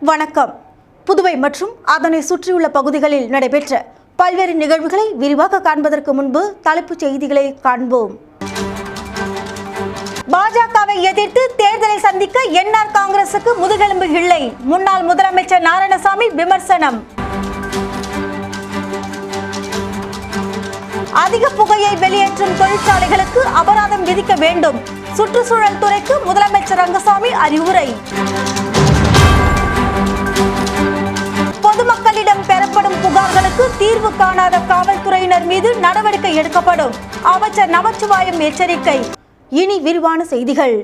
வணக்கம். புதுவை மற்றும் அதனை சுற்றியுள்ள பகுதிகளில் நடைபெற்ற பல்வேறு நிகழ்வுகளை விரிவாக காண்பதற்கு முன்பு தலைப்புச் செய்திகளை காண்போம். பாஜகவை எதிர்த்து தேர்தலை சந்திக்க என்ஆர் காங்கிரசுக்கு முதுகெலும்பு இல்லை. முன்னாள் முதலமைச்சர் நாராயணசாமி விமர்சனம். அதிக புகையை வெளியேற்றும் தொழிற்சாலைகளுக்கு அபராதம் விதிக்க வேண்டும். சுற்றுச்சூழல் துறைக்கு முதலமைச்சர் ரங்கசாமி அறிவுரை. பொதுமக்களிடம் பெறப்படும் புகார்களுக்கு தீர்வு காணாத காவல்துறையினர் மீது நடவடிக்கை எடுக்கப்படும். அமைச்சர் நமச்சிவாயம் எச்சரிக்கை. இனி விரிவான செய்திகள்.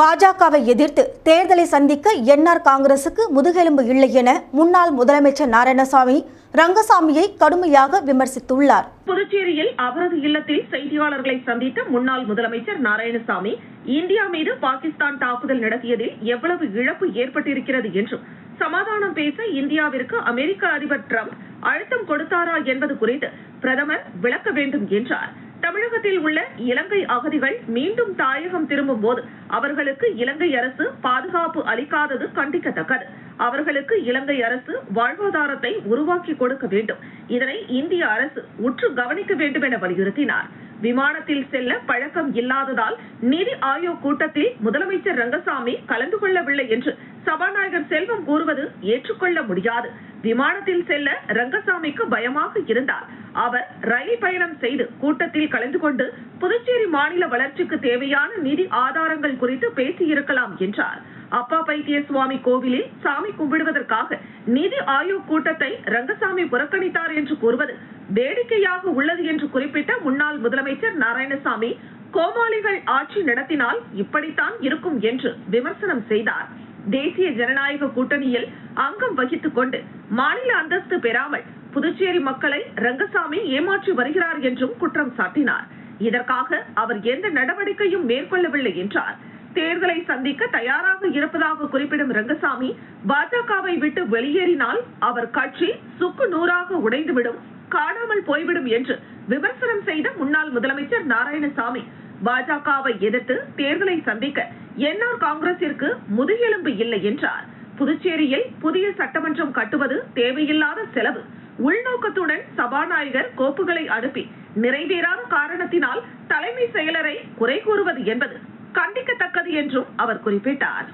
பாஜகவை எதிர்த்து தேர்தலை சந்திக்க என்ஆர் காங்கிரசுக்கு முதுகெலும்பு இல்லை என முன்னாள் முதலமைச்சர் நாராயணசாமி ரங்கசாமியை கடுமையாக விமர்சித்துள்ளார். புதுச்சேரியில் அவரது இல்லத்தில் செய்தியாளர்களை சந்தித்த முன்னாள் முதலமைச்சர் நாராயணசாமி இந்தியா மீது பாகிஸ்தான் தாக்குதல் நடத்தியதில் எவ்வளவு இழப்பு ஏற்பட்டிருக்கிறது என்றும் சமாதானம் பேச இந்தியாவிற்கு அமெரிக்க அதிபர் டிரம்ப் அழுத்தம் கொடுத்தாரா என்பது குறித்து பிரதமர் விளக்க வேண்டும் என்றார். தமிழகத்தில் உள்ள இலங்கை அகதிகள் மீண்டும் தாயகம் திரும்பும் போது அவர்களுக்கு இலங்கை அரசு பாதுகாப்பு அளிக்காதது கண்டிக்கத்தக்கது. அவர்களுக்கு இலங்கை அரசு வாழ்வாதாரத்தை உருவாக்கி கொடுக்க வேண்டும். இதனை இந்திய அரசு உற்று கவனிக்க வேண்டும் என வலியுறுத்தினார். விமானத்தில் செல்ல பழக்கம் இல்லாததால் நிதி ஆயோக் கூட்டத்தில் முதலமைச்சர் ரங்கசாமி கலந்து கொள்ளவில்லை என்று சபாநாயகர் செல்வம் கூறுவது ஏற்றுக்கொள்ள முடியாது. விமானத்தில் செல்ல ரங்கசாமிக்கு பயமாக இருந்தார். அவர் ரயில் பயணம் செய்து கூட்டத்தில் கலந்து கொண்டு புதுச்சேரி மாநில வளர்ச்சிக்கு தேவையான நிதி ஆதாரங்கள் குறித்து பேசியிருக்கலாம் என்றார். அப்பா பைத்திய சுவாமி கோவிலில் சாமி கும்பிடுவதற்காக நிதி ஆயோக் கூட்டத்தை ரங்கசாமி புறக்கணித்தார் என்று கூறுவது வேடிக்கையாக உள்ளது என்று குறிப்பிட்ட முன்னாள் முதலமைச்சர் நாராயணசாமி கோமாளிகள் ஆட்சி நடத்தினால் இப்படித்தான் இருக்கும் என்று விமர்சனம் செய்தார். தேசிய ஜனநாயக கூட்டணியில் அங்கம் வகித்துக் கொண்டு மாநில அந்தஸ்து பெறாமல் புதுச்சேரி மக்களை ரங்கசாமி ஏமாற்றி வருகிறார் என்றும் குற்றம் சாட்டினார். இதற்காக அவர் எந்த நடவடிக்கையும் மேற்கொள்ளவில்லை என்றார். தேர்தலை சந்திக்க தயாராக இருப்பதாக குறிப்பிடும் ரங்கசாமி பாஜகவை விட்டு வெளியேறினால் அவர் கட்சி சுக்கு நூறாக உடைந்துவிடும் காணாமல் போய்விடும் என்று விமர்சனம் செய்த முன்னாள் முதலமைச்சர் நாராயணசாமி. பாஜகவை எதிர்த்து தேர்தலை சந்திக்க என்ஆர் காங்கிரசிற்கு முதுகெலும்பு இல்லை என்றார். புதுச்சேரியில் புதிய சட்டமன்றம் கட்டுவது தேவையில்லாத செலவு. உள்நோக்கத்துடன் சபாநாயகர் கோப்புகளை அனுப்பி நிறைவேறாத காரணத்தினால் தலைமை செயலரை குறை கூறுவது என்பது கண்டிக்கத்தக்கது என்றும் அவர் குறிப்பிட்டார்.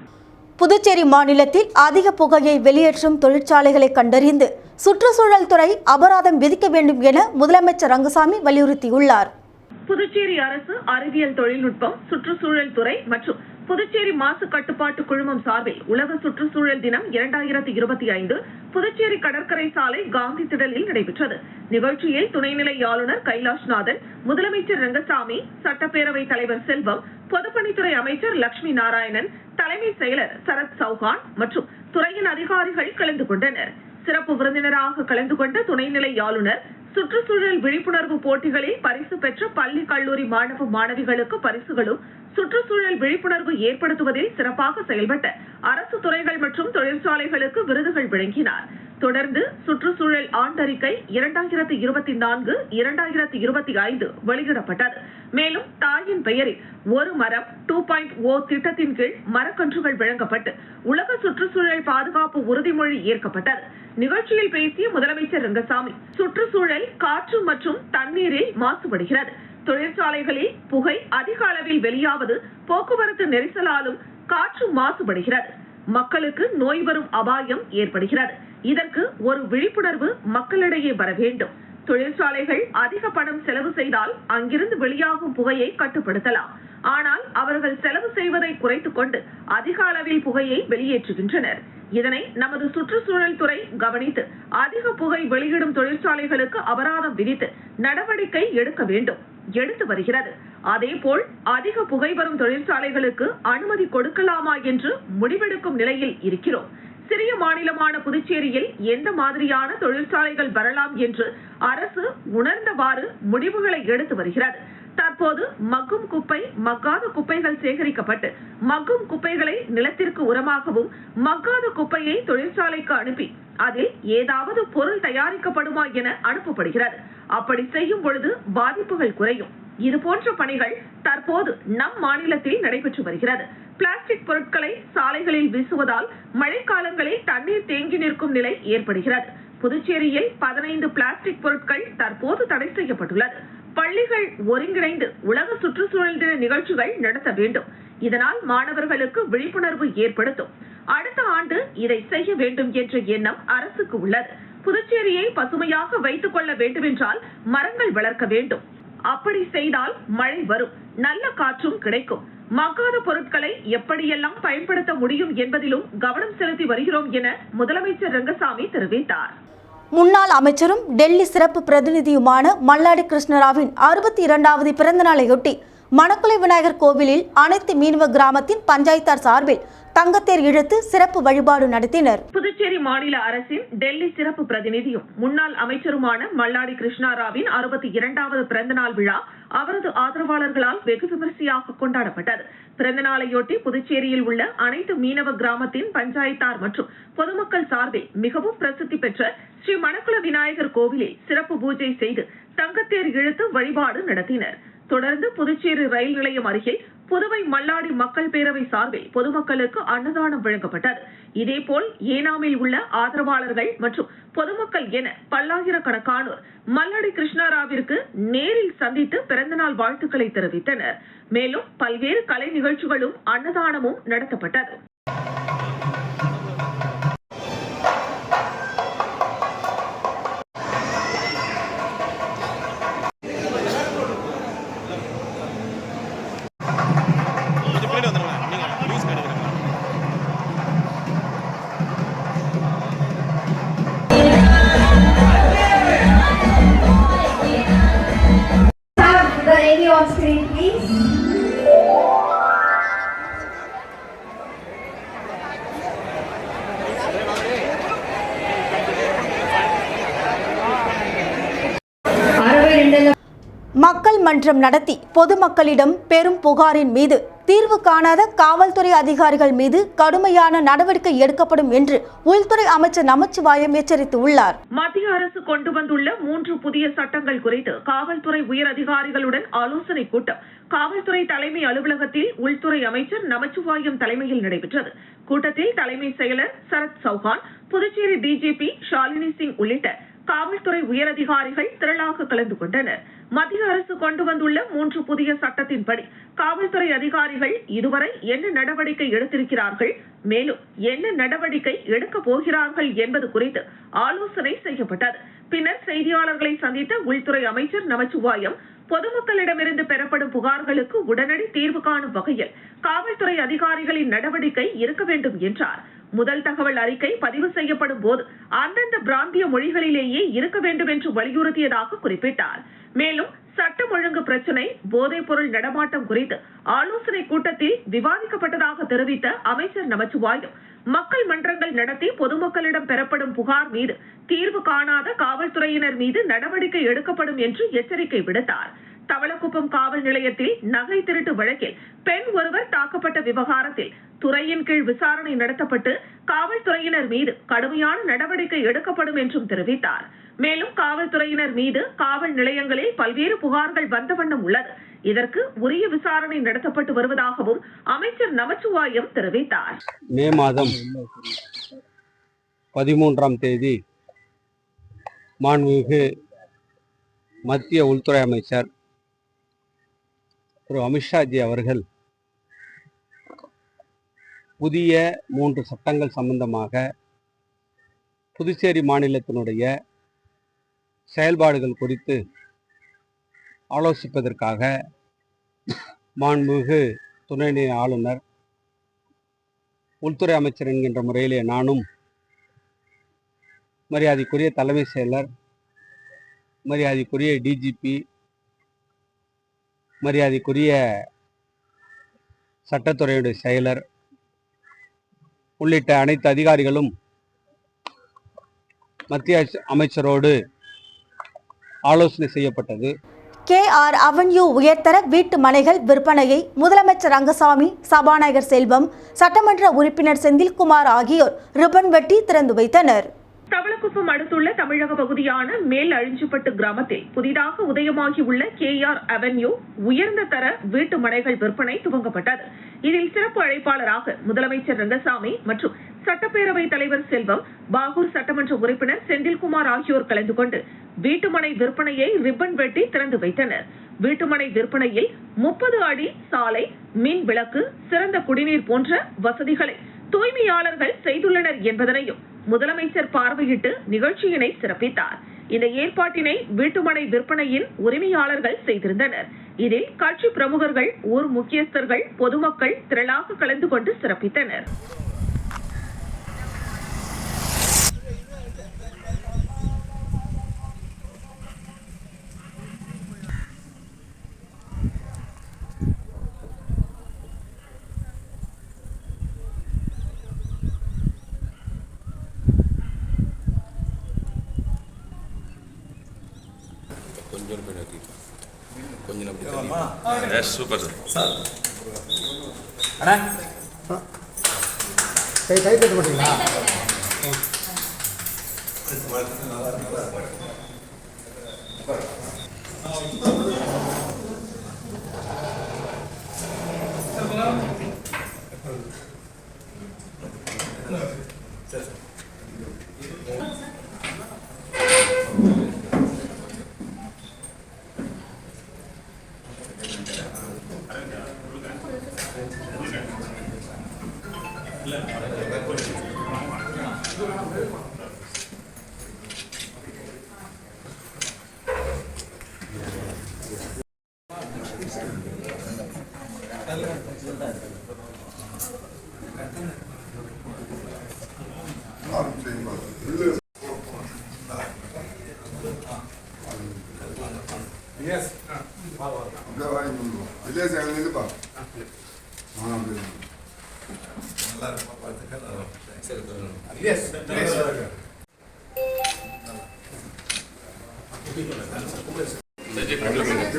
புதுச்சேரி மாநிலத்தில் அதிக புகையை வெளியேற்றும் தொழிற்சாலைகளை கண்டறிந்து சுற்றுச்சூழல் துறை அபராதம் விதிக்க வேண்டும் என முதலமைச்சர் ரங்கசாமி வலியுறுத்தியுள்ளார். புதுச்சேரி அரசு அறிவியல் தொழில்நுட்பம் சுற்றுச்சூழல் துறை மற்றும் புதுச்சேரி மாசு கட்டுப்பாட்டு குழுமம் சார்பில் உலக சுற்றுச்சூழல் தினம் இரண்டாயிரத்தி இருபத்தி ஐந்து புதுச்சேரி கடற்கரை சாலை காந்தி திடலில் நடைபெற்றது. நிகழ்ச்சியில் துணைநிலை ஆளுநர் கைலாஷ்நாதன் முதலமைச்சர் ரங்கசாமி சட்டப்பேரவை தலைவர் செல்வம் பொதுப்பணித்துறை அமைச்சர் லட்சுமி நாராயணன் தலைமை செயலர் சரத் சௌஹான் மற்றும் துறையின் அதிகாரிகள் கலந்து கொண்டனர். சிறப்பு விருந்தினராக கலந்து கொண்ட துணைநிலை ஆளுநர் சுற்றுச்சூழல் விழிப்புணர்வு போட்டிகளில் பரிசு பெற்ற பள்ளி கல்லூரி மாணவ மாணவிகளுக்கு பரிசுகளும் சுற்றுச்சூழல் விழிப்புணர்வு ஏற்படுத்துவதில் சிறப்பாக செயல்பட்ட அரசு துறைகள் மற்றும் தொழிற்சாலைகளுக்கு விருதுகள் வழங்கினார். தொடர்ந்து சுற்றுச்சூழல் ஆண்டறிக்கை இரண்டாயிரத்தி இருபத்தி நான்கு இரண்டாயிரத்தி இருபத்தி ஐந்து வெளியிடப்பட்டது. மேலும் தாயின் பெயரில் ஒரு மரம் டூ பாயிண்ட் ஓ திட்டத்தின் கீழ் மரக்கன்றுகள் வழங்கப்பட்டு உலக சுற்றுச்சூழல் பாதுகாப்பு உறுதிமொழி ஏற்கப்பட்டது. நிகழ்ச்சியில் பேசிய முதலமைச்சர் ரங்கசாமி சுற்றுச்சூழல் காற்று மற்றும் தண்ணீரில் மாசுபடுகிறது. தொழிற்சாலைகளில் புகை அதிக அளவில் வெளியாவது போக்குவரத்து நெரிசலாலும் காற்று மாசுபடுகிறது. மக்களுக்கு நோய் வரும் அபாயம் ஏற்படுகிறது. இதற்கு ஒரு விழிப்புணர்வு மக்களிடையே வர வேண்டும். தொழிற்சாலைகள் அதிக பணம் செலவு செய்தால் அங்கிருந்து வெளியாகும் புகையை கட்டுப்படுத்தலாம். ஆனால் அவர்கள் செலவு செய்வதை குறைத்துக் கொண்டு அதிக அளவில் புகையை வெளியேற்றுகின்றனர். இதனை நமது சுற்றுச்சூழல் துறை கவனித்து அதிக புகை வெளியிடும் தொழிற்சாலைகளுக்கு அபராதம் விதித்து நடவடிக்கை எடுக்க வேண்டும். எடுத்து வருகிறது. அதேபோல் அதிக புகை வரும் தொழிற்சாலைகளுக்கு அனுமதி கொடுக்கலாமா என்று முடிவெடுக்கும் நிலையில் இருக்கிறோம். சிறிய மாநிலமான புதுச்சேரியில் எந்த மாதிரியான தொழிற்சாலைகள் வரலாம் என்று அரசு உணர்ந்தவாறு முடிவுகளை எடுத்து வருகிறது. தற்போது மக்கும் குப்பை மக்காத குப்பைகள் சேகரிக்கப்பட்டு மக்கும் குப்பைகளை நிலத்திற்கு உரமாகவும் மக்காத குப்பையை தொழிற்சாலைக்கு அனுப்பி அதில் ஏதாவது பொருள் தயாரிக்கப்படுமா என அனுப்பப்படுகிறது. அப்படி செய்யும் பொழுது பாதிப்புகள் குறையும். இது போன்ற பணிகள் தற்போது நம் மாநிலத்தில் நடைபெற்று வருகிறது. பிளாஸ்டிக் பொருட்களை சாலைகளில் வீசுவதால் மழைக்காலங்களில் தண்ணீர் தேங்கி நிற்கும் நிலை ஏற்படுகிறது. புதுச்சேரியில் பதினைந்து பிளாஸ்டிக் பொருட்கள் தற்போது தடை செய்யப்பட்டுள்ளது. பள்ளிகள் ஒருங்கிணைந்து உலக சுற்றுச்சூழல் தின நிகழ்ச்சிகள் நடத்த வேண்டும். இதனால் மாணவர்களுக்கு விழிப்புணர்வு ஏற்படுத்தும். அடுத்த ஆண்டு இதை செய்ய வேண்டும் என்ற எண்ணம் அரசுக்கு உள்ளது. புதுச்சேரியை பசுமையாக வைத்துக் கொள்ள வேண்டுமென்றால் மரங்கள் வளர்க்க வேண்டும். அப்படி செய்தால் மழை வரும். நல்ல காற்றும் கிடைக்கும். மக்காத பொருட்களை எப்படியெல்லாம் பயன்படுத்த முடியும் என்பதிலும் கவனம் செலுத்தி வருகிறோம் என முதலமைச்சர் ரங்கசாமி தெரிவித்தார். முன்னாள் அமைச்சரும் டெல்லி சிறப்பு பிரதிநிதியுமான மல்லாடி கிருஷ்ணராவின் அறுபத்தி இரண்டாவது பிறந்தநாளையொட்டி மணக்குளை விநாயகர் கோவிலில் அனைத்து மீனவ கிராமத்தின் பஞ்சாயத்தார் சார்பில் தங்கத்தேர் இழுத்து சிறப்பு வழிபாடு நடத்தினர். புதுச்சேரி மாநில அரசின் டெல்லி சிறப்பு பிரதிநிதியும் முன்னாள் அமைச்சருமான மல்லாடி கிருஷ்ணாராவின் அறுபத்தி இரண்டாவது பிறந்தநாள் விழா அவரது ஆதரவாளர்களால் வெகு விமரிசையாக கொண்டாடப்பட்டது. பிறந்தநாளையொட்டி புதுச்சேரியில் உள்ள அனைத்து மீனவ கிராமத்தின் பஞ்சாயத்தார் மற்றும் பொதுமக்கள் சார்பில் மிகவும் பிரசித்தி பெற்ற ஸ்ரீ மணக்குள விநாயகர் கோவிலில் சிறப்பு பூஜை செய்து தங்கத்தேர் இழுத்து வழிபாடு நடத்தினர். தொடர்ந்து புதுச்சேரி ரயில் நிலையம் அருகே புதுவை மல்லாடி மக்கள் பேரவை சார்பில் பொதுமக்களுக்கு அன்னதானம் வழங்கப்பட்டது. இதேபோல் ஏனாமில் உள்ள ஆதரவாளர்கள் மற்றும் பொதுமக்கள் என பல்லாயிரக்கணக்கானோர் மல்லாடி கிருஷ்ணாராவிற்கு நேரில் சந்தித்து பிறந்தநாள் வாழ்த்துக்களை தெரிவித்தனர். மேலும் பல்வேறு கலை நிகழ்ச்சிகளும் அன்னதானமும் நடத்தப்பட்டது. நீதிமன்றம் நடத்தி பொதுமக்களிடம் பெரும் புகாரின் மீது தீர்வு காணாத காவல்துறை அதிகாரிகள் மீது கடுமையான நடவடிக்கை எடுக்கப்படும் என்று உள்துறை அமைச்சர் நமச்சிவாயம் எச்சரித்துள்ளார். மத்திய அரசு கொண்டு வந்துள்ள மூன்று புதிய சட்டங்கள் குறித்து காவல்துறை உயர் அதிகாரிகளுடன் ஆலோசனை கூட்டம். காவல்துறை தலைமை அலுவலகத்தில் உள்துறை அமைச்சர் நமச்சிவாயம் தலைமையில் நடைபெற்றது. கூட்டத்தில் தலைமை செயலர் சரத் சௌஹான் புதுச்சேரி டிஜிபி ஷாலினி சிங் உள்ளிட்ட காவல்துறை உயரதிகாரிகள் திரளாக கலந்து கொண்டனர். மத்திய அரசு கொண்டு வந்துள்ள மூன்று புதிய சட்டத்தின்படி காவல்துறை அதிகாரிகள் இதுவரை என்ன நடவடிக்கை எடுத்திருக்கிறார்கள் மேலும் என்ன நடவடிக்கை எடுக்கப் போகிறார்கள் என்பது குறித்து ஆலோசனை செய்யப்பட்டது. பின்னர் செய்தியாளர்களை சந்தித்த உள்துறை அமைச்சர் நமச்சிவாயம் பொதுமக்களிடமிருந்து பெறப்படும் புகார்களுக்கு உடனடி தீர்வு காணும் வகையில் காவல்துறை அதிகாரிகளின் நடவடிக்கை இருக்க வேண்டும் என்றார். முதல் தகவல் அறிக்கை பதிவு செய்யப்படும் போது அந்தந்த பிராந்திய மொழிகளிலேயே இருக்க வேண்டும் என்று வலியுறுத்தியதாக குறிப்பிட்டார். மேலும் சட்டம் ஒழுங்கு பிரச்சினை போதைப் பொருள் நடமாட்டம் குறித்து ஆலோசனை கூட்டத்தில் விவாதிக்கப்பட்டதாக தெரிவித்த அமைச்சர் நமச்சிவாயம் மக்கள் மன்றங்கள் நடத்தி பொதுமக்களிடம் பெறப்படும் புகார் மீது தீர்வு காணாத காவல்துறையினர் மீது நடவடிக்கை எடுக்கப்படும் என்று எச்சரிக்கை விடுத்தார். தவளக்குப்பம் காவல் நிலையத்தில் நகை திருட்டு வழக்கில் பெண் ஒருவர் தாக்கப்பட்ட விவகாரத்தில் துறையின் கீழ் விசாரணை நடத்தப்பட்டு காவல்துறையினர் மீது கடுமையான நடவடிக்கை எடுக்கப்படும் என்றும் தெரிவித்தார். மேலும் காவல்துறையினர் மீது காவல் நிலையங்களில் பல்வேறு புகார்கள் வந்த வண்ணம் உள்ளது. இதற்கு உரிய விசாரணை நடத்தப்பட்டு வருவதாகவும் அமைச்சர் நமச்சிவாயம் தெரிவித்தார். மே மாதம் பதிமூன்றாம் தேதி மாண்புமிகு மத்திய உள்துறை அமைச்சர் திரு அமித்ஷாஜி அவர்கள் புதிய மூன்று சட்டங்கள் சம்பந்தமாக புதுச்சேரி மாநிலத்தினுடைய செயல்பாடுகள் குறித்து ஆலோசிப்பதற்காக மாண்புமிகு துணைநிலை ஆளுநர் உள்துறை அமைச்சர் என்கின்ற முறையிலே நானும் மரியாதைக்குரிய தலைமை செயலர் மரியாதைக்குரிய டிஜிபி மரியாதைக்குரிய சட்டத்துறையுடைய செயலர் உள்ளிட்ட அனைத்து அதிகாரிகளும் மத்திய அமைச்சரோடு ஆலோசனை செய்யப்பட்டது. கே ஆர் அவென்யூ உயர்தர வீட்டு மனைகள் விற்பனையை முதலமைச்சர் ரங்கசாமி சபாநாயகர் செல்வம் சட்டமன்ற உறுப்பினர் செந்தில்குமார் ஆகியோர் ரிப்பன் வெட்டி திறந்து வைத்தனர். தவளக்குப்பம் அடுத்துள்ள தமிழக பகுதியான மேல் அழிஞ்சுப்பட்டு கிராமத்தில் புதிதாக உதயமாகியுள்ள கே ஆர் அவென்யூ உயர்ந்த தர வீட்டு மனைகள் விற்பனை துவங்கப்பட்டது. இதில் சிறப்பு அழைப்பாளராக முதலமைச்சர் ரங்கசாமி மற்றும் சட்டப்பேரவை தலைவர் செல்வம் பாகூர் சட்டமன்ற உறுப்பினர் செந்தில்குமார் ஆகியோர் கலந்து கொண்டு வீட்டுமனை விற்பனையை ரிப்பன் வெட்டி திறந்து வைத்தனர். வீட்டுமனை விற்பனையில் முப்பது அடி சாலை மின் விளக்கு சிறந்த குடிநீர் போன்ற வசதிகளை தூய்மையாளர்கள் செய்துள்ளனர் என்பதனையும் முதலமைச்சர் பார்வையிட்டு நிகழ்ச்சியினை சிறப்பித்தார். இந்த ஏற்பாட்டினை வீட்டுமனை விற்பனையின் உரிமையாளர்கள் செய்திருந்தனர். இதில் கட்சி பிரமுகர்கள் ஊர் முக்கியஸ்தர்கள் பொதுமக்கள் திரளாக கலந்து கொண்டு சிறப்பித்தனர். Yes super sir. அண்ணா. கை கை தட்ட மாட்டீங்களா Beleza,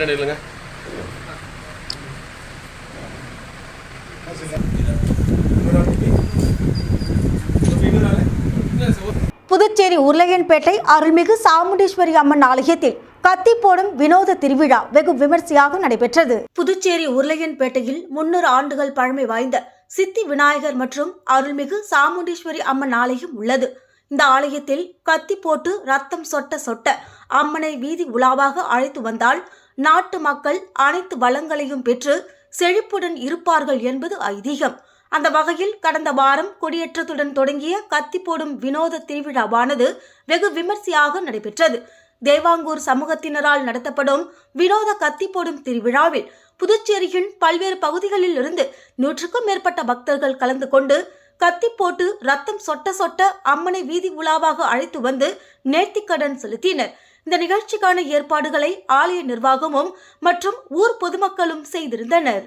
பின்னாடி இல்லைங்க புதுச்சேரி உருளையன்பேட்டை அருள்மிகு சாமுண்டீஸ்வரி அம்மன் ஆலயத்தில் கத்தி போடும் வினோத திருவிழா வெகு விமர்சையாக நடைபெற்றது. புதுச்சேரி உருளையன்பேட்டையில் முன்னூறு ஆண்டுகள் பழமை வாய்ந்த சித்தி விநாயகர் மற்றும் அருள்மிகு சாமுண்டீஸ்வரி அம்மன் ஆலயம் உள்ளது. இந்த ஆலயத்தில் கத்தி போட்டு ரத்தம் சொட்ட சொட்ட அம்மனை வீதி உலாவாக அழைத்து வந்தால் நாட்டு மக்கள் அனைத்து வளங்களையும் பெற்று செழிப்புடன் இருப்பார்கள் என்பது ஐதீகம். அந்த வகையில் கடந்த வாரம் கொடியேற்றத்துடன் தொடங்கிய கத்தி போடும் வினோத திருவிழாவானது வெகு விமர்சையாக நடைபெற்றது. தேவாங்கூர் சமூகத்தினரால் நடத்தப்படும் வினோத கத்தி போடும் திருவிழாவில் புதுச்சேரியின் பல்வேறு பகுதிகளில் இருந்து நூற்றுக்கும் மேற்பட்ட பக்தர்கள் கலந்து கொண்டு கத்தி போட்டு ரத்தம் சொட்ட சொட்ட அம்மனை வீதி உலாவாக அழைத்து வந்து நேர்த்திக்கடன் செலுத்தினர். இந்த நிகழ்ச்சிக்கான ஏற்பாடுகளை ஆலய நிர்வாகமும் மற்றும் ஊர் பொதுமக்களும் செய்திருந்தனர்.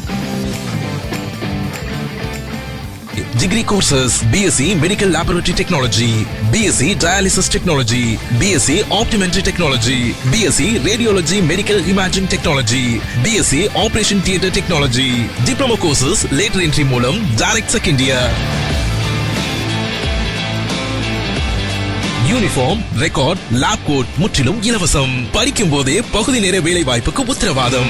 Degree courses BSc Medical Laboratory Technology, BSc Dialysis Technology, BSc Optometry Technology, BSc Radiology Medical Imaging Technology, BSc Operation Theatre Technology, Diploma courses later entry மூலம் direct second year. Uniform record lab coat முற்றிலும் இலவசம் படிக்கும் போதே பகுதி நேர வேலை வாய்ப்புக்கு உத்தரவாதம்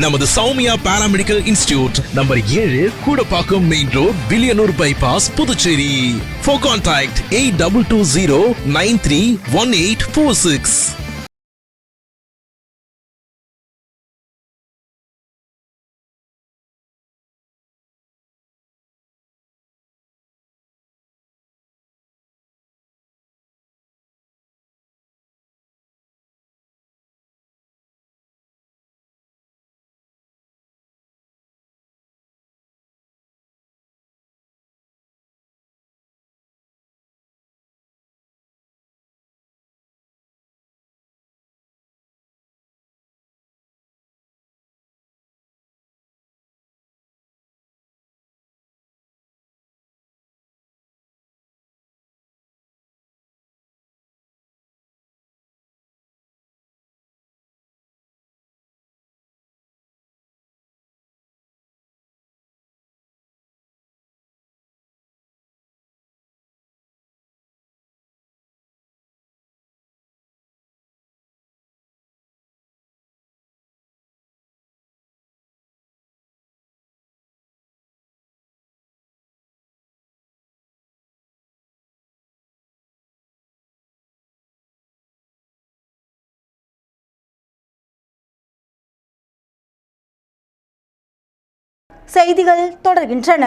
நமது சௌமியா பாராமெடிக்கல் இன்ஸ்டிடியூட் நம்பர் ஏழு Koodapakkam main road Villianur bypass Puducherry. For contact A double two zero nine three one eight four six செய்திகள் தொடர்கின்றன.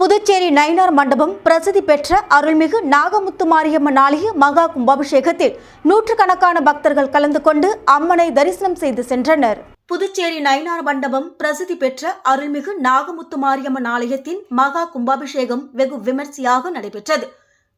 புதுச்சேரி நயினார் மண்டபம் பிரசித்தி பெற்ற அருள்மிகு நாகமுத்து மாரியம்மன் ஆலய மகா கும்பாபிஷேகத்தில் நூற்றுக்கணக்கான பக்தர்கள் கலந்து கொண்டு அம்மனை தரிசனம் செய்து சென்றனர். புதுச்சேரி நயினார் மண்டபம் பிரசித்தி பெற்ற அருள்மிகு நாகமுத்து மாரியம்மன் ஆலயத்தின் மகா கும்பாபிஷேகம் வெகு விமர்சையாக நடைபெற்றது.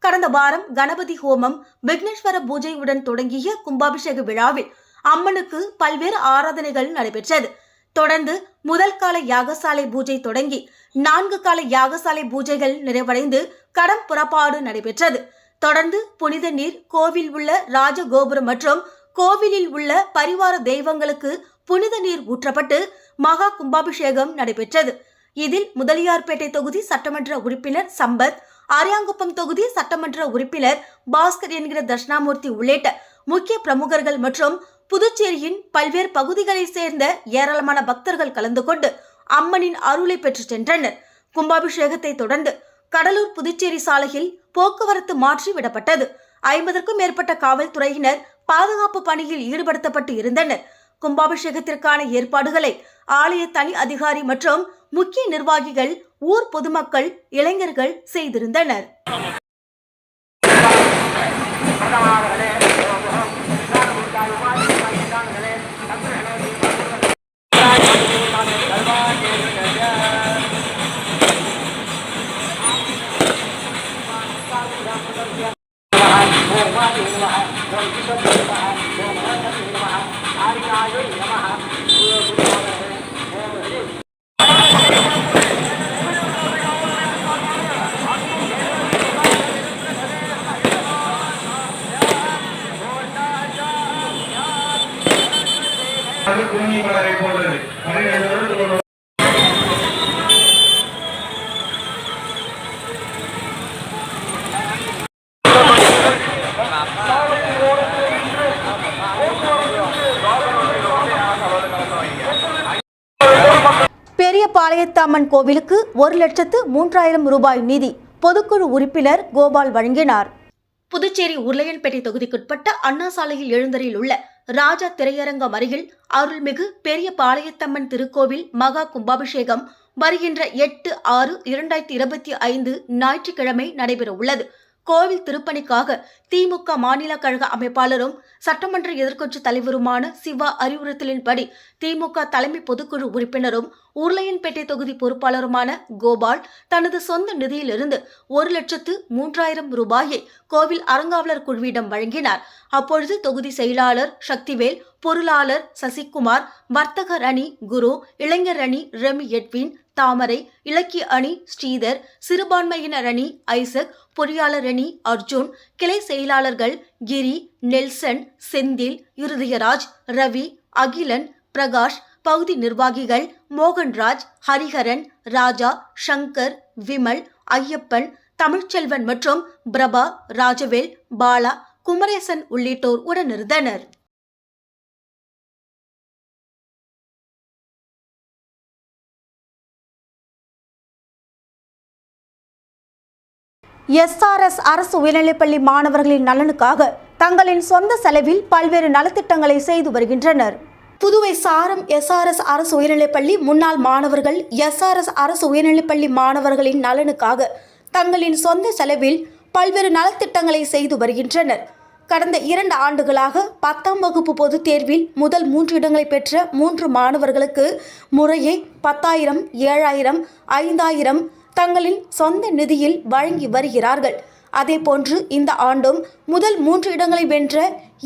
கடந்த வாரம் கணபதி ஹோமம் விக்னேஸ்வர பூஜையுடன் தொடங்கிய கும்பாபிஷேக விழாவில் அம்மனுக்கு பல்வேறு ஆராதனைகள் நடைபெற்றது. தொடர்ந்து முதல் கால யாகசாலை பூஜை தொடங்கி நான்கு கால யாகசாலை பூஜைகள் நிறைவடைந்து கடம் புறப்பாடு நடைபெற்றது. தொடர்ந்து புனித நீர் கோவில் உள்ள ராஜகோபுரம் மற்றும் கோவிலில் உள்ள பரிவார தெய்வங்களுக்கு புனித நீர் ஊற்றப்பட்டு மகா கும்பாபிஷேகம் நடைபெற்றது. இதில் முதலியார்பேட்டை தொகுதி சட்டமன்ற உறுப்பினர் சம்பத் அரியாங்குப்பம் தொகுதி சட்டமன்ற உறுப்பினர் பாஸ்கர் என்கிற தட்சிணாமூர்த்தி உள்ளிட்ட முக்கிய பிரமுகர்கள் மற்றும் புதுச்சேரியின் பல்வேறு பகுதிகளைச் சேர்ந்த ஏராளமான பக்தர்கள் கலந்து கொண்டு அம்மனின் அருளை பெற்று சென்றனர். கும்பாபிஷேகத்தை தொடர்ந்து கடலூர் புதுச்சேரி சாலையில் போக்குவரத்து மாற்றி விடப்பட்டது. ஐம்பதற்கும் மேற்பட்ட காவல்துறையினர் பாதுகாப்பு பணியில் ஈடுபடுத்தப்பட்டு இருந்தனர். கும்பாபிஷேகத்திற்கான ஏற்பாடுகளை ஆலய தனி அதிகாரி மற்றும் முக்கிய நிர்வாகிகள் ஊர் பொதுமக்கள் இளைஞர்கள் செய்திருந்தனர். மாரியம்மன் கோவிலுக்கு ஒரு லட்சத்து மூன்றாயிரம் ரூபாய் நிதி. பொதுக்குழு உறுப்பினர் கோபால் வழங்கினார். புதுச்சேரி உருளையன்பேட்டை தொகுதிக்குட்பட்ட அண்ணா சாலையில் எழுந்தரில் உள்ள ராஜா திரையரங்கம் அருகில் அருள்மிகு பெரிய பாளையத்தம்மன் திருக்கோவில் மகா கும்பாபிஷேகம் வருகின்ற எட்டு ஆறு இரண்டாயிரத்தி இருபத்தி ஐந்து ஞாயிற்றுக்கிழமை நடைபெற உள்ளது கோவில் திருப்பணிக்காக திமுக மாநில கழக அமைப்பாளரும் சட்டமன்ற எதிர்க்கட்சி தலைவருமான சிவா அறிவுறுத்தலின்படி திமுக தலைமை பொதுக்குழு உறுப்பினரும் உருளையன்பேட்டை தொகுதி பொறுப்பாளருமான கோபால் தனது சொந்த நிதியிலிருந்து ஒரு லட்சத்து மூன்றாயிரம் ரூபாயை கோவில் அறங்காவலர் குழுவிடம் வழங்கினார். அப்பொழுது தொகுதி செயலாளர் சக்திவேல் பொருளாளர் சசிகுமார் வர்த்தக அணி குரு இளைஞர் அணி ரெமி எட்வின் தாமரை இலக்கிய அணி ஸ்ரீதர் சிறுபான்மையினர் அணி ஐசக் பொறியாளர் அணி அர்ஜுன் கிளை செயலாளர்கள் கிரி நெல்சன் செந்தில் இருதயராஜ் ரவி அகிலன் பிரகாஷ் பகுதி நிர்வாகிகள் மோகன்ராஜ் ஹரிஹரன் ராஜா சங்கர் விமல் ஐயப்பன் தமிழ்ச்செல்வன் மற்றும் பிரபா ராஜவேல் பாலா குமரேசன் உள்ளிட்டோர் உடனிருந்தனர். எஸ்ஆர்எஸ் அரசு உயர்நிலைப்பள்ளி மாணவர்களின் நலனுக்காக தங்களின் சொந்த செலவில் பல்வேறு நலத்திட்டங்களை செய்து வருகின்றனர். புதுவை சாரம் எஸ்ஆர்எஸ் அரசு உயர்நிலைப்பள்ளி முன்னாள் மாணவர்கள் எஸ்ஆர்எஸ் அரசு உயர்நிலைப்பள்ளி மாணவர்களின் நலனுக்காக தங்களின் சொந்த செலவில் பல்வேறு நலத்திட்டங்களை செய்து வருகின்றனர். கடந்த இரண்டு ஆண்டுகளாக பத்தாம் வகுப்பு பொதுத் தேர்வில் முதல் மூன்று இடங்களை பெற்ற மூன்று மாணவர்களுக்கு முறையே பத்தாயிரம் ஏழாயிரம் ஐந்தாயிரம் தங்களின் சொந்த நிதியில் வழங்கி வருகிறார்கள். அதேபோன்று இந்த ஆண்டும் முதல் மூன்று இடங்களை வென்ற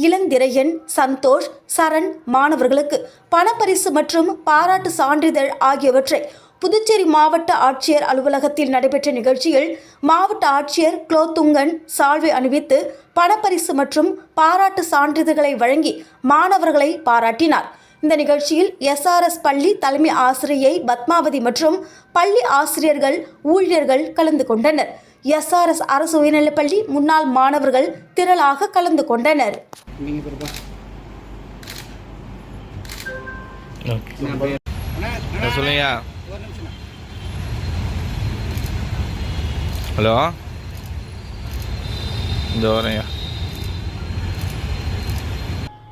இளந்திரையன் சந்தோஷ் சரண் மாணவர்களுக்கு பணப்பரிசு மற்றும் பாராட்டு சான்றிதழ் ஆகியவற்றை புதுச்சேரி மாவட்ட ஆட்சியர் அலுவலகத்தில் நடைபெற்ற நிகழ்ச்சியில் மாவட்ட ஆட்சியர் குலோத்துங்கன் சால்வை அணிவித்து பணப்பரிசு மற்றும் பாராட்டு சான்றிதழ்களை வழங்கி மாணவர்களை பாராட்டினார். இந்த நிகழ்ச்சியில் எஸ்ஆர்எஸ் பள்ளி தலைமை ஆசிரியை பத்மாவதி மற்றும் பள்ளி ஆசிரியர்கள் ஊழியர்கள் கலந்து கொண்டனர். எஸ்ஆர்எஸ் அரசு உயர்நிலைப்பள்ளி முன்னாள் மாணவர்கள் திரளாக கலந்து கொண்டனர். சொல்லுங்க ஹலோ? இந்த வரையா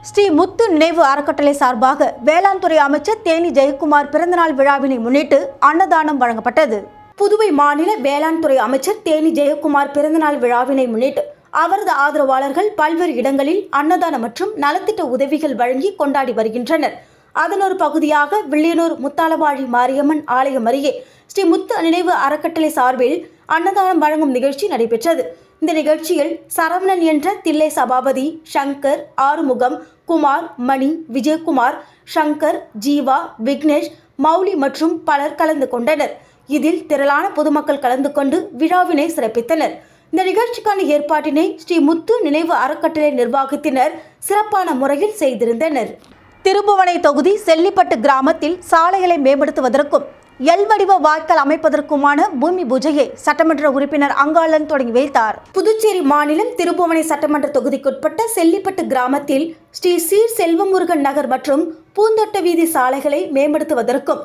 ஸ்ரீ முத்து நினைவு அறக்கட்டளை சார்பாக வேளாண் துறை அமைச்சர் தேனி ஜெயக்குமார் பிறந்தநாள் விழாவினை முன்னிட்டு அன்னதானம் வழங்கப்பட்டது. புதுவை மாநில வேளாண் துறை அமைச்சர் தேனி ஜெயக்குமார் பிறந்தநாள் விழாவினை முன்னிட்டு அவரது ஆதரவாளர்கள் பல்வேறு இடங்களில் அன்னதானம் மற்றும் நலத்திட்ட உதவிகள் வழங்கி கொண்டாடி வருகின்றனர். அதன் ஒரு பகுதியாக வில்லியனூர் முத்தாலவாழி மாரியம்மன் ஆலயம் அருகே ஸ்ரீ முத்து நினைவு அறக்கட்டளை சார்பில் அன்னதானம் வழங்கும் நிகழ்ச்சி நடைபெற்றது. இந்த நிகழ்ச்சியில் சரவணன் என்ற தில்லை சபாபதி சங்கர் ஆறுமுகம் குமார் மணி விஜயகுமார் சங்கர் ஜீவா விக்னேஷ் மௌலி மற்றும் பலர் கலந்து கொண்டனர். இதில் திரளான பொதுமக்கள் கலந்து கொண்டு விழாவினை சிறப்பித்தனர். இந்த நிகழ்ச்சிக்கான ஏற்பாட்டினை ஸ்ரீ முத்து நினைவு அறக்கட்டளை நிர்வாகத்தினர் சிறப்பான முறையில் செய்திருந்தனர். திருபுவனை தொகுதி செல்லிப்பட்டு கிராமத்தில் சாலைகளை மேம்படுத்துவதற்கும் எல் வடிவ வாய்க்கால் அமைப்பதற்குமான பூமி பூஜையை சட்டமன்ற உறுப்பினர் அங்காளன் தொடங்கி வைத்தார். புதுச்சேரி மாநிலம் திருபுவனை சட்டமன்ற தொகுதிக்குட்பட்ட செல்லிப்பட்டு கிராமத்தில் ஸ்ரீ சீர் செல்வமுருகன் நகர் மற்றும் பூந்தோட்ட வீதி சாலைகளை மேம்படுத்துவதற்கும்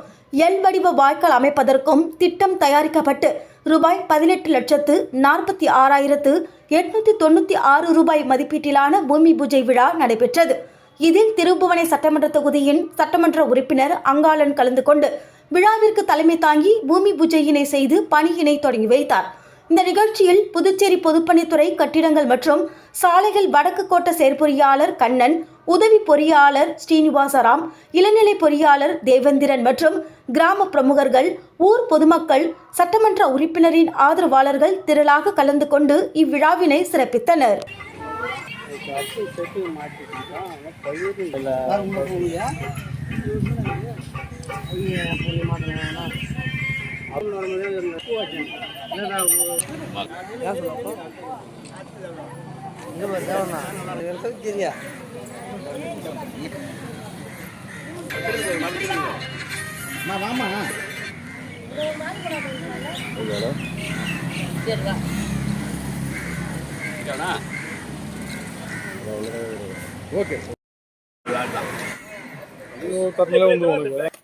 எல் வடிவ வாய்க்கால் அமைப்பதற்கும் திட்டம் தயாரிக்கப்பட்டு ரூபாய் பதினெட்டு லட்சத்து நாற்பத்தி ஆறாயிரத்து எட்நூத்தி தொண்ணூற்றி ஆறு ரூபாய் மதிப்பீட்டிலான பூமி பூஜை விழா நடைபெற்றது. இதில் திருபுவனை சட்டமன்ற தொகுதியின் சட்டமன்ற உறுப்பினர் அங்காளன் கலந்து கொண்டு விழாவிற்கு தலைமை தாங்கி பூமி பூஜையினை செய்து பணியினை தொடங்கி வைத்தார். இந்த நிகழ்ச்சியில் புதுச்சேரி பொதுப்பணித்துறை கட்டிடங்கள் மற்றும் சாலைகள் வடக்கு கோட்ட செயற்பொறியாளர் கண்ணன் உதவி பொறியாளர் ஸ்ரீனிவாசராம் இளநிலை பொறியாளர் தேவேந்திரன் மற்றும் கிராம பிரமுகர்கள் ஊர் பொதுமக்கள் சட்டமன்ற உறுப்பினரின் ஆதரவாளர்கள் திரளாக கலந்து கொண்டு இவ்விழாவினை சிறப்பித்தனர். தெரியா வாமா ஓகே கம்மியில் வந்து உங்களுக்கு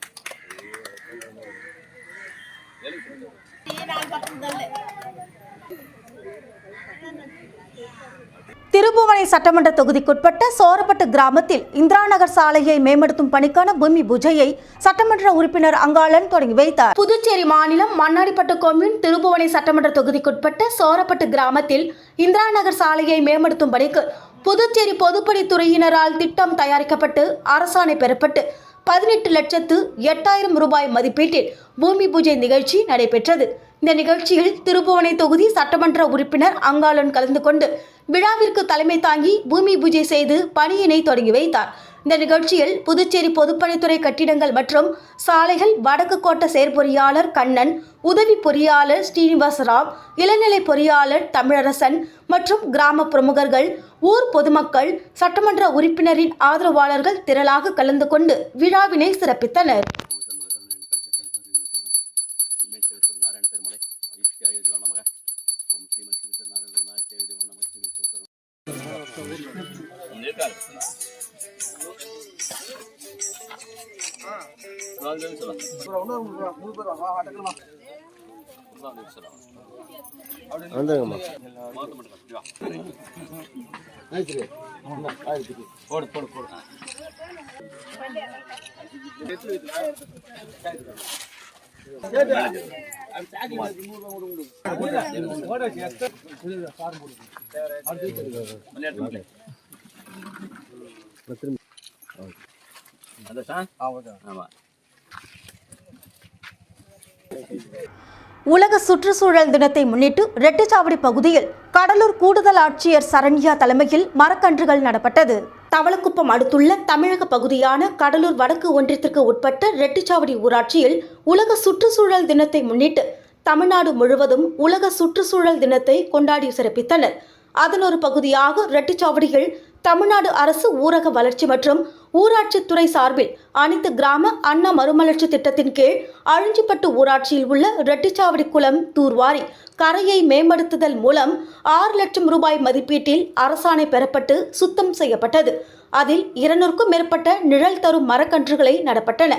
திருபுவனை சட்டமன்ற தொகுதிக்குட்பட்ட சோரப்பட்டு கிராமத்தில் இந்திரா நகர் சாலையை மேம்படுத்தும் பணிக்கான பூமி பூஜையை சட்டமன்ற உறுப்பினர் அங்காளன் தொடங்கி வைத்தார். புதுச்சேரி மாநிலம் மண்ணாடிப்பட்டு கொம்யூன் திருபுவனை சட்டமன்ற தொகுதிக்குட்பட்ட சோரப்பட்டு கிராமத்தில் இந்திரா நகர் சாலையை மேம்படுத்தும் பணிக்கு புதுச்சேரி பொதுப்பணித்துறையினரால் திட்டம் தயாரிக்கப்பட்டு அரசாணை பெறப்பட்டு பதினெட்டு லட்சத்து எட்டாயிரம் ரூபாய் மதிப்பீட்டில் பூமி பூஜை நிகழ்ச்சி நடைபெற்றது. இந்த நிகழ்ச்சியில் திருப்புவனை தொகுதி சட்டமன்ற உறுப்பினர் அங்காளன் கலந்து கொண்டு விழாவிற்கு தலைமை தாங்கி பூமி பூஜை செய்து பணியினை தொடங்கி வைத்தார். இந்த நிகழ்ச்சியில் புதுச்சேரி பொதுப்பணித்துறை கட்டிடங்கள் மற்றும் சாலைகள் வடக்கு கோட்ட செயற்பொறியாளர் கண்ணன் உதவி பொறியாளர் ஸ்ரீனிவாசராவ் இளநிலை பொறியாளர் தமிழரசன் மற்றும் கிராம பிரமுகர்கள் ஊர் பொதுமக்கள் சட்டமன்ற உறுப்பினரின் ஆதரவாளர்கள் திரளாக கலந்து கொண்டு விழாவினை சிறப்பித்தனர். வந்துருங்கம்மா. போடு போடு போடு அந்த சார் உலக சுற்றுச்சூழல் தினத்தை முன்னிட்டு ரெட்டிச்சாவடி பகுதியில் கடலூர் கூடுதல் ஆட்சியர் சரண்யா தலைமையில் மரக்கன்றுகள் நடப்பட்டது. தவளக்குப்பம் அடுத்துள்ள தமிழக பகுதியான கடலூர் வடக்கு ஒன்றியத்திற்கு உட்பட்ட ரெட்டிச்சாவடி ஊராட்சியில் உலக சுற்றுச்சூழல் தினத்தை முன்னிட்டு தமிழ்நாடு முழுவதும் உலக சுற்றுச்சூழல் தினத்தை கொண்டாடி சிறப்பித்தனர். அதன் ஒரு பகுதியாக ரெட்டிச்சாவடியில் தமிழ்நாடு அரசு ஊரக வளர்ச்சி மற்றும் ஊராட்சித்துறை சார்பில் அனைத்து கிராம அண்ணா மறுமலர்ச்சி திட்டத்தின் கீழ் அழிஞ்சிப்பட்டு ஊராட்சியில் உள்ள ரெட்டிச்சாவடி குளம் தூர்வாரி கரையை மேம்படுத்துதல் மூலம் ஆறு லட்சம் ரூபாய் மதிப்பீட்டில் அரசாணை பெறப்பட்டு சுத்தம் செய்யப்பட்டது. அதில் இருநூறுக்கும் மேற்பட்ட நிழல் தரும் மரக்கன்றுகளை நடப்பட்டன.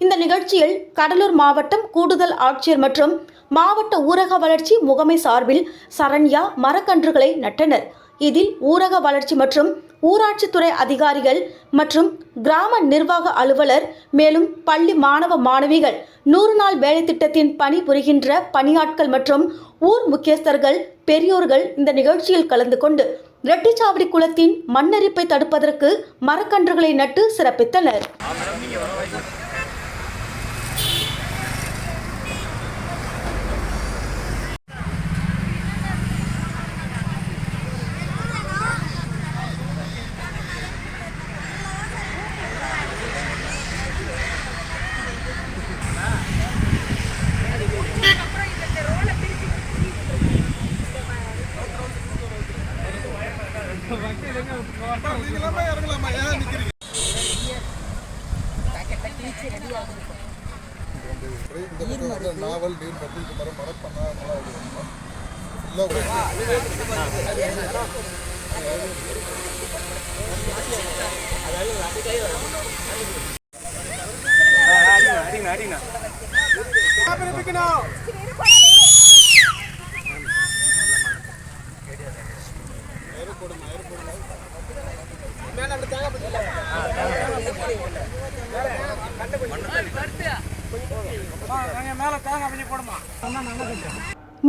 இந்த நிகழ்ச்சியில் கடலூர் மாவட்டம் கூடுதல் ஆட்சியர் மற்றும் மாவட்ட ஊரக வளர்ச்சி முகமை சார்பில் சரண்யா மரக்கன்றுகளை நட்டனர். இதில் ஊரக வளர்ச்சி மற்றும் ஊராட்சித்துறை அதிகாரிகள் மற்றும் கிராம நிர்வாக அலுவலர் மேலும் பள்ளி மாணவ மாணவிகள் நூறு நாள் வேலை திட்டத்தின் பணிபுரிகின்ற பணியாட்கள் மற்றும் ஊர் முக்கியஸ்தர்கள் பெரியோர்கள் இந்த நிகழ்ச்சியில் கலந்து கொண்டு ரெட்டிச்சாவடி குளத்தின் மண்ணரிப்பை தடுப்பதற்கு மரக்கன்றுகளை நட்டு சிறப்பித்தனர்.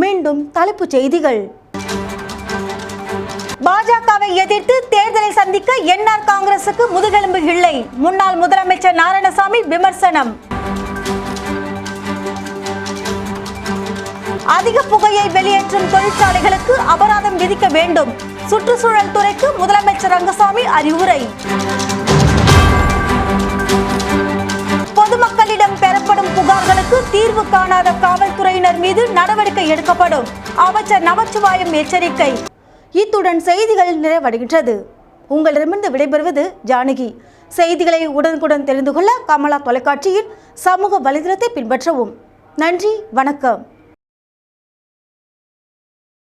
மீண்டும் தலைப்புச் செய்திகள். பாஜகவை எதிர்த்து தேர்தலை சந்திக்க என்ஆர் காங்கிரசுக்கு முதுகெலும்பு இல்லை. முன்னாள் முதலமைச்சர் நாராயணசாமி விமர்சனம். அதிக புகையை வெளியேற்றும் தொழிற்சாலைகளுக்கு அபராதம் விதிக்க வேண்டும். சுற்றுச்சூழல் துறைக்கு முதலமைச்சர் ரங்கசாமி அறிவுரை. பொதுமக்களிடம் பெறப்படும் புகார்களுக்கு தீர்வு காணாத காவல்துறையினர் மீது நடவடிக்கை எடுக்கப்படும். அமைச்சர் நமச்சிவாயம் எச்சரிக்கை. இத்துடன் செய்திகள் நிறைவடைகின்றது. உங்களிடமிருந்து விடைபெறுவது ஜானகி. செய்திகளை உடனுக்குடன் தெரிந்து கொள்ள கமலா தொலைக்காட்சியில் சமூக வலைதளத்தை பின்பற்றவும். நன்றி வணக்கம்.